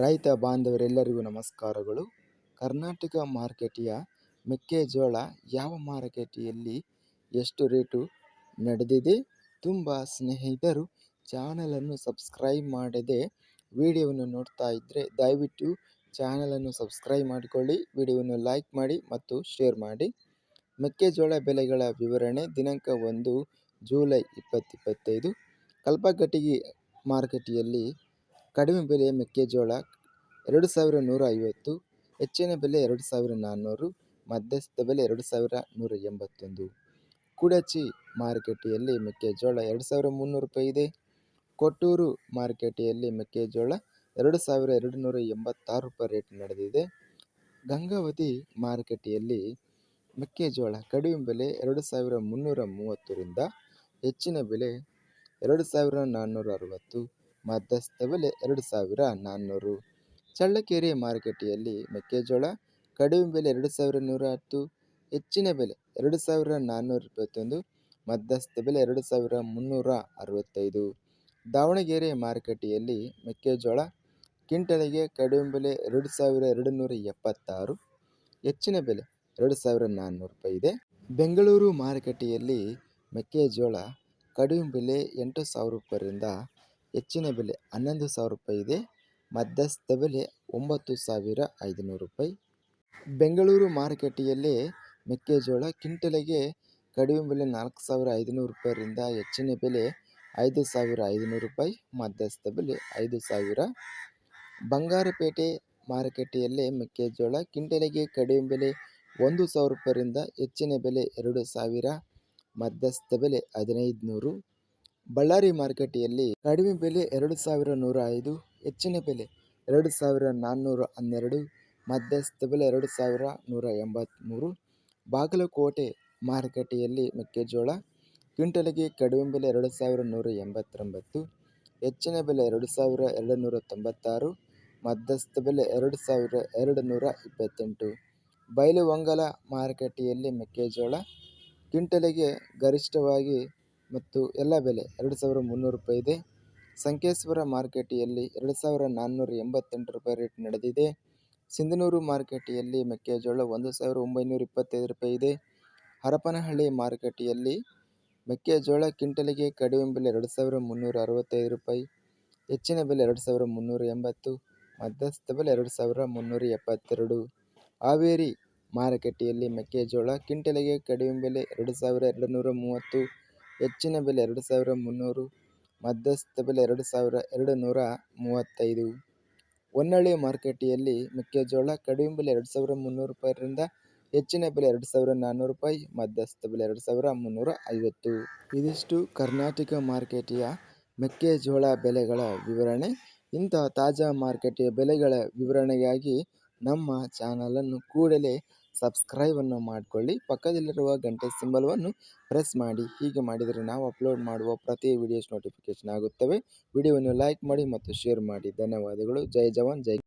ರೈತ ಬಾಂಧವರೆಲ್ಲರಿಗೂ ನಮಸ್ಕಾರಗಳು. ಕರ್ನಾಟಕ ಮಾರ್ಕೆಟಿಯ ಮೆಕ್ಕೆಜೋಳ ಯಾವ ಮಾರುಕಟ್ಟೆಯಲ್ಲಿ ಎಷ್ಟು ರೇಟು ನಡೆದಿದೆ? ತುಂಬ ಸ್ನೇಹಿತರು ಚಾನಲನ್ನು ಸಬ್ಸ್ಕ್ರೈಬ್ ಮಾಡದೆ ವಿಡಿಯೋವನ್ನು ನೋಡ್ತಾ ಇದ್ದರೆ ದಯವಿಟ್ಟು ಚಾನಲನ್ನು ಸಬ್ಸ್ಕ್ರೈಬ್ ಮಾಡಿಕೊಳ್ಳಿ, ವಿಡಿಯೋವನ್ನು ಲೈಕ್ ಮಾಡಿ ಮತ್ತು ಶೇರ್ ಮಾಡಿ. ಮೆಕ್ಕೆಜೋಳ ಬೆಲೆಗಳ ವಿವರಣೆ ದಿನಾಂಕ ಒಂದು ಜೂಲೈ ಇಪ್ಪತ್ತಿಪ್ಪತ್ತೈದು ಕಲ್ಪಗಟ್ಟಿಗೆ ಮಾರುಕಟ್ಟೆಯಲ್ಲಿ ಕಡಿಮೆ ಬೆಲೆಯ ಮೆಕ್ಕೆಜೋಳ ಎರಡು ಸಾವಿರ ನೂರ ಐವತ್ತು ಹೆಚ್ಚಿನ ಬೆಲೆ ಎರಡು ಸಾವಿರ ನಾನ್ನೂರು, ಮಧ್ಯಸ್ಥ ಬೆಲೆ ಎರಡು ಸಾವಿರ ನೂರ ಎಂಬತ್ತೊಂದು ಕುಡಚಿ ಮಾರುಕಟ್ಟೆಯಲ್ಲಿ ಮೆಕ್ಕೆಜೋಳ ಎರಡು ಸಾವಿರ ಮುನ್ನೂರು ರೂಪಾಯಿ ಇದೆ. ಕೊಟ್ಟೂರು ಮಾರುಕಟ್ಟೆಯಲ್ಲಿ ಮೆಕ್ಕೆಜೋಳ ಎರಡು ಸಾವಿರ ಎರಡು ನೂರ ಎಂಬತ್ತಾರು ರೂಪಾಯಿ ರೇಟ್ ನಡೆದಿದೆ. ಗಂಗಾವತಿ ಮಾರುಕಟ್ಟೆಯಲ್ಲಿ ಮೆಕ್ಕೆಜೋಳ ಕಡಿಮೆ ಬೆಲೆ ಎರಡು ಸಾವಿರ ಮುನ್ನೂರ ಮೂವತ್ತರಿಂದ ಹೆಚ್ಚಿನ ಬೆಲೆ ಎರಡು ಸಾವಿರ ನಾನ್ನೂರ ಅರವತ್ತು ಮಧ್ಯಸ್ಥ ಬೆಲೆ ಎರಡು ಸಾವಿರ ನಾನ್ನೂರು. ಚಳ್ಳಕೆರೆ ಮಾರುಕಟ್ಟೆಯಲ್ಲಿ ಮೆಕ್ಕೆಜೋಳ ಕಡಿಮೆ ಬೆಲೆ ಎರಡು ಸಾವಿರ ನೂರ ಹತ್ತು ಹೆಚ್ಚಿನ ಬೆಲೆ ಎರಡು ಸಾವಿರ ನಾನ್ನೂರ ಇಪ್ಪತ್ತೊಂದು, ಮಧ್ಯಸ್ಥ ಬೆಲೆ ಎರಡು ಸಾವಿರ ಮುನ್ನೂರ ಅರವತ್ತೈದು. ದಾವಣಗೆರೆ ಮಾರುಕಟ್ಟೆಯಲ್ಲಿ ಮೆಕ್ಕೆಜೋಳ ಕ್ವಿಂಟಲಿಗೆ ಕಡಿಮೆ ಬೆಲೆ ಎರಡು ಸಾವಿರ ಎರಡು ನೂರ ಎಪ್ಪತ್ತಾರು, ಹೆಚ್ಚಿನ ಬೆಲೆ ಎರಡು ಸಾವಿರ ನಾನ್ನೂರು ರೂಪಾಯಿ ಇದೆ. ಬೆಂಗಳೂರು ಮಾರುಕಟ್ಟೆಯಲ್ಲಿ ಮೆಕ್ಕೆಜೋಳ ಕಡಿಮೆ ಬೆಲೆ ಎಂಟು ಸಾವಿರ ರೂಪಾಯಿರಿಂದ ಹೆಚ್ಚಿನ ಬೆಲೆ ಹನ್ನೊಂದು ಸಾವಿರ ರೂಪಾಯಿ ಇದೆ. ಮಧ್ಯಸ್ಥ ಬೆಲೆ ಒಂಬತ್ತು ಸಾವಿರ ಐದುನೂರು ರೂಪಾಯಿ. ಬೆಂಗಳೂರು ಮಾರುಕಟ್ಟೆಯಲ್ಲಿ ಮೆಕ್ಕೆಜೋಳ ಕ್ವಿಂಟಲಿಗೆ ಕಡಿಮೆ ಬೆಲೆ ನಾಲ್ಕು ಸಾವಿರ ಐದುನೂರು ರೂಪಾಯಿಯಿಂದ ಹೆಚ್ಚಿನ ಬೆಲೆ ಐದು ಸಾವಿರ ಐದುನೂರು ರೂಪಾಯಿ. ಮಧ್ಯಸ್ಥ ಬೆಲೆ ಐದು ಸಾವಿರ. ಬಂಗಾರಪೇಟೆ ಮಾರುಕಟ್ಟೆಯಲ್ಲಿ ಮೆಕ್ಕೆಜೋಳ ಕ್ವಿಂಟಲಿಗೆ ಕಡಿಮೆ ಬೆಲೆ ಒಂದು ಸಾವಿರ ರೂಪಾಯಿಯಿಂದ ಹೆಚ್ಚಿನ ಬೆಲೆ ಎರಡು ಸಾವಿರ. ಮಧ್ಯಸ್ಥ ಬೆಲೆ ಹದಿನೈದು ನೂರು ಬಳ್ಳಾರಿ ಮಾರುಕಟ್ಟೆಯಲ್ಲಿ ಕಡಿಮೆ ಬೆಲೆ ಎರಡು ಸಾವಿರ ನೂರ ಐದು, ಹೆಚ್ಚಿನ ಬೆಲೆ ಎರಡು ಸಾವಿರ ನಾನ್ನೂರ ಹನ್ನೆರಡು, ಮಧ್ಯಸ್ಥ ಬೆಲೆ ಎರಡು ಸಾವಿರ ನೂರ ಎಂಬತ್ತ್ಮೂರು ಬಾಗಲಕೋಟೆ ಮಾರುಕಟ್ಟೆಯಲ್ಲಿ ಮೆಕ್ಕೆಜೋಳ, ಕ್ವಿಂಟಲಿಗೆ ಕಡಿಮೆ ಬೆಲೆ ಎರಡು ಸಾವಿರ ನೂರ ಎಂಬತ್ತೊಂಬತ್ತು, ಹೆಚ್ಚಿನ ಬೆಲೆ ಎರಡು ಸಾವಿರ ಎರಡು ನೂರ ತೊಂಬತ್ತಾರು, ಮಧ್ಯಸ್ಥ ಬೆಲೆ ಎರಡು ಸಾವಿರ ಎರಡು ನೂರ ಇಪ್ಪತ್ತೆಂಟು ಬೈಲುಹೊಂಗಲ ಮಾರುಕಟ್ಟೆಯಲ್ಲಿ ಮೆಕ್ಕೆಜೋಳ, ಕ್ವಿಂಟಲಿಗೆ ಗರಿಷ್ಠವಾಗಿ ಮತ್ತು ಎಲ್ಲ ಬೆಲೆ ಎರಡು ಸಾವಿರ ಮುನ್ನೂರು ರೂಪಾಯಿ ಇದೆ. ಸಂಕೇಶ್ವರ ಮಾರುಕಟ್ಟೆಯಲ್ಲಿ ಎರಡು ಸಾವಿರ ನಾನ್ನೂರ ಎಂಬತ್ತೆಂಟು ರೂಪಾಯಿ ರೇಟ್ ನಡೆದಿದೆ. ಸಿಂಧನೂರು ಮಾರುಕಟ್ಟೆಯಲ್ಲಿ ಮೆಕ್ಕೆಜೋಳ ಒಂದು ಸಾವಿರ ಒಂಬೈನೂರ ಇಪ್ಪತ್ತೈದು ರೂಪಾಯಿ ಇದೆ. ಹರಪನಹಳ್ಳಿ ಮಾರುಕಟ್ಟೆಯಲ್ಲಿ ಮೆಕ್ಕೆಜೋಳ ಕ್ವಿಂಟಲಿಗೆ ಕಡಿಮೆ ಬೆಲೆ ಎರಡು ಸಾವಿರ ಮುನ್ನೂರ ಅರವತ್ತೈದು ರೂಪಾಯಿ, ಹೆಚ್ಚಿನ ಬೆಲೆ ಎರಡು ಸಾವಿರ ಮುನ್ನೂರ ಎಂಬತ್ತು, ಮಧ್ಯಸ್ಥ ಬೆಲೆ ಎರಡು ಸಾವಿರ ಮುನ್ನೂರ ಎಪ್ಪತ್ತೆರಡು. ಹಾವೇರಿ ಮಾರುಕಟ್ಟೆಯಲ್ಲಿ ಮೆಕ್ಕೆಜೋಳ ಕ್ವಿಂಟಲಿಗೆ ಕಡಿಮೆ ಬೆಲೆ ಎರಡು ಸಾವಿರ ಎರಡು ನೂರ ಮೂವತ್ತು ಹೆಚ್ಚಿನ ಬೆಲೆ ಎರಡು ಸಾವಿರ ಮುನ್ನೂರು, ಮಧ್ಯಸ್ಥ ಬೆಲೆ ಎರಡು ಸಾವಿರ ಎರಡು ನೂರ ಮೂವತ್ತೈದು. ಹೊನ್ನಾಳಿ ಮಾರುಕಟ್ಟೆಯಲ್ಲಿ ಮೆಕ್ಕೆಜೋಳ ಕಡಿಮೆ ಬೆಲೆ ಎರಡು ಸಾವಿರ ಮುನ್ನೂರು ರೂಪಾಯಿಯಿಂದ ಹೆಚ್ಚಿನ ಬೆಲೆ ಎರಡು ಸಾವಿರ ನಾನ್ನೂರು ರೂಪಾಯಿ, ಮಧ್ಯಸ್ಥ ಬೆಲೆ ಎರಡು ಸಾವಿರ ಮುನ್ನೂರ ಐವತ್ತು. ಇದಿಷ್ಟು ಕರ್ನಾಟಕ ಮಾರುಕಟ್ಟೆಯ ಮೆಕ್ಕೆಜೋಳ ಬೆಲೆಗಳ ವಿವರಣೆ. ಇಂತಹ ತಾಜಾ ಮಾರುಕಟ್ಟೆಯ ಬೆಲೆಗಳ ವಿವರಣೆಗಾಗಿ ನಮ್ಮ ಚಾನಲನ್ನು ಕೂಡಲೇ ಸಬ್ಸ್ಕ್ರೈಬನ್ನು ಮಾಡಿಕೊಳ್ಳಿ. ಪಕ್ಕದಲ್ಲಿರುವ ಗಂಟೆ ಸಿಂಬಲ್ವನ್ನು ಪ್ರೆಸ್ ಮಾಡಿ. ಹೀಗೆ ಮಾಡಿದರೆ ನಾವು ಅಪ್ಲೋಡ್ ಮಾಡುವ ಪ್ರತಿ ವಿಡಿಯೋಸ್ ನೋಟಿಫಿಕೇಷನ್ ಆಗುತ್ತವೆ. ವಿಡಿಯೋವನ್ನು ಲೈಕ್ ಮಾಡಿ ಮತ್ತು ಶೇರ್ ಮಾಡಿ. ಧನ್ಯವಾದಗಳು. ಜೈ ಜವಾನ್, ಜೈ